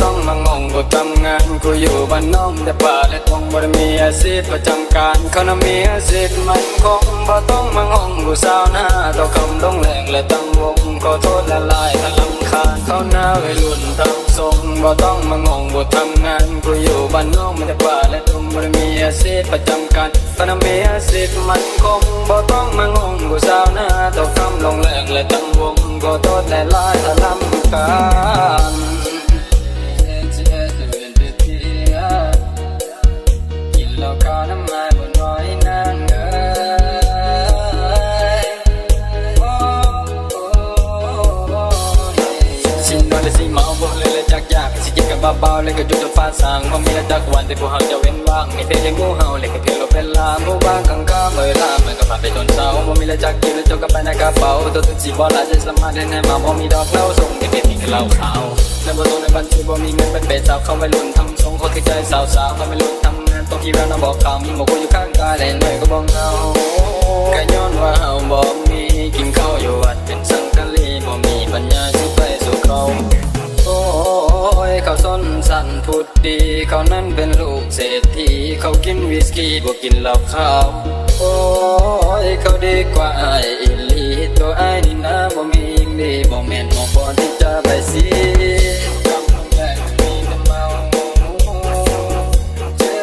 ต้องมางงกูทำงานกูอยู่บ้านน้อกแต่ป่าและทงบ่ได้มีอาชีพประจำการเขานะมีอาชีพมันคงบ่ต้องมางงกูสาวหน้าต่อคำต้องแรงและตั้งวงขอโทษละลายถ้าลำคาญเขาหน้าวัยรุ่นทำทรงบ่ต้องมางงกูทำงานกูอยู่บ้านน้อกแต่ป่าและทงบ่ได้มีอาชีพประจำการเขานะมีอาชีพมันคงบ่ต้องมางงกูสาวหน้าต่อคำลงแรงและตั้งวงขอโทษละลายถ้าลำคาญ เลยก็จุดฟ้าสางบ่มีละจักวันที่พวกเฮาจะเว้นว่างมีเพียงงูเห่าเลยก็เพียงลบเวลาหมู่บ้านข้างๆเวลามันก็ผ่านไปจนเช้าบ่มีละจักกินแล้วจกกับไปในกระเป๋าตัวทุกสิบ่ละจะสมารถได้แน่มาบ่มีดอกเล้าส่งที่เป็นมีแค่เล้าขาวในบ่ตัวในบัญชีบ่มีเงินเป็นเปสาวเข้าไปลุ้นทำทรงคนที่ใจสาวๆเข้าไปลุ้นทำงานต้องคิดแล้วนะบอกคำบอกกูอยู่ข้างกายแต่หน่อยก็บอกเงาก็ย้อนว่าเฮาบ่มีกินข้าวอยู่วัดเป็นสังกะลีบ่มีปัญญาสิไปสู่เขา เขาส้นสันพุดดี เขานั้นเป็นลูกเศรษฐีเขากินวิสกี้บ่กินเหล้าขาวโอ้ยเขาดีกว่าไอ้อีหลีตัวไอ้นี่นะบ่มีมีบ่แม่นบ่พอที่จะไปสิกำลังแรกมีแต่เจอ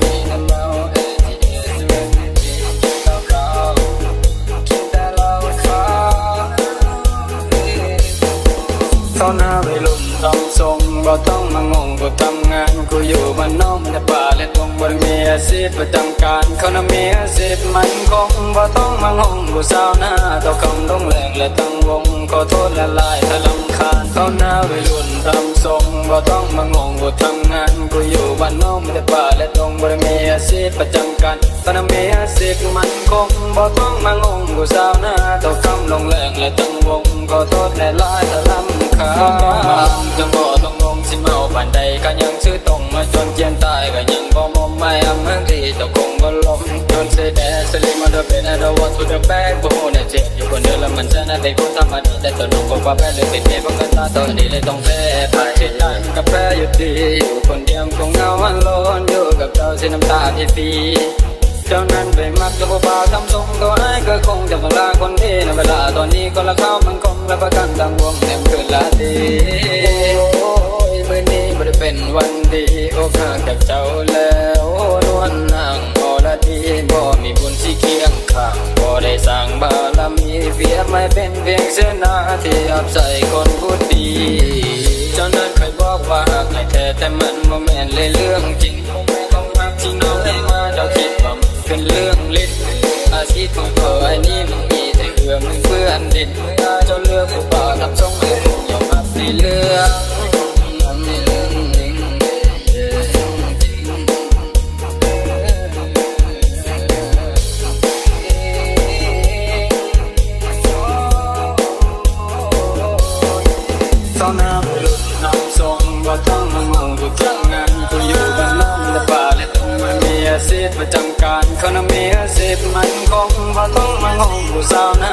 มีแต่เมาเอทีเอสเวนดีกินเหล้าขาวกินแต่เหล้าขาวเขาหน้าไปลุ่มทำทรง บ่ต้องมางงกูทำงานกูอยู่บ้านนอกแต่ป่าและทงบ่ได้มีอาชีพประจำการเขาน่ะมีอาชีพมันคงบ่ต้องมางงกูสาวหน้าต่อคำต้องแรงและตั้งวงขอโทษละลายถ้าลำคาญเขาหน้าไปลุ่นทำทรงบ่ต้องมางงกูทำงานกูอยู่บ้านนอกแต่ป่าและทงบ่ได้มีอาชีพประจำการเขาน่ะมีอาชีพมันคงบ่ต้องมางงกูสาวหน้าต่อคำลงแรงและตั้งวงขอโทษละลายถ้าลำคาญจังบ่ต้องงง สิเมาปานใดก็ยังชื่อตรงมาจนเจียนตายก็ยังบ่มอมไม่อำเมืองที่เจ้าคงบ่ลมจนเสด็จสลิมาเดเป็น I don't want to the back บ่ฮู้แน่เจ็บอยู่คนเดียวแล้วมันจะน่าเป็นคนธรรมดาแต่ตัวน้องก็ว่าแพ้เลยติดเจ็บเพราะกันตาตอนนี้เลยต้องแพ้ไปที่นั่นก็แพ้อยู่ดีอยู่คนเดียวคงเหงาวันร้อนอยู่กับเราเสียน้ำตาที่ฟีเจ้านั้นไปมักจะบ่บ่าวทำทรงตัวไอ้ก็คงจะมาลาคนนี้ในเวลาตอนนี้ก็ละเข้ามันคงและประกันตั้งวงแนมคืนละดี เป็นเพียงเส้นหน้าที่อับใส่คนพูดดี เจ้านั้นเคยบอกว่าหากให้แท้แต่มันบ่แม่นเลยเรื่องจริง คนเมีอาชีพมันคงบ่ต้องมางงผู้สาวหน้า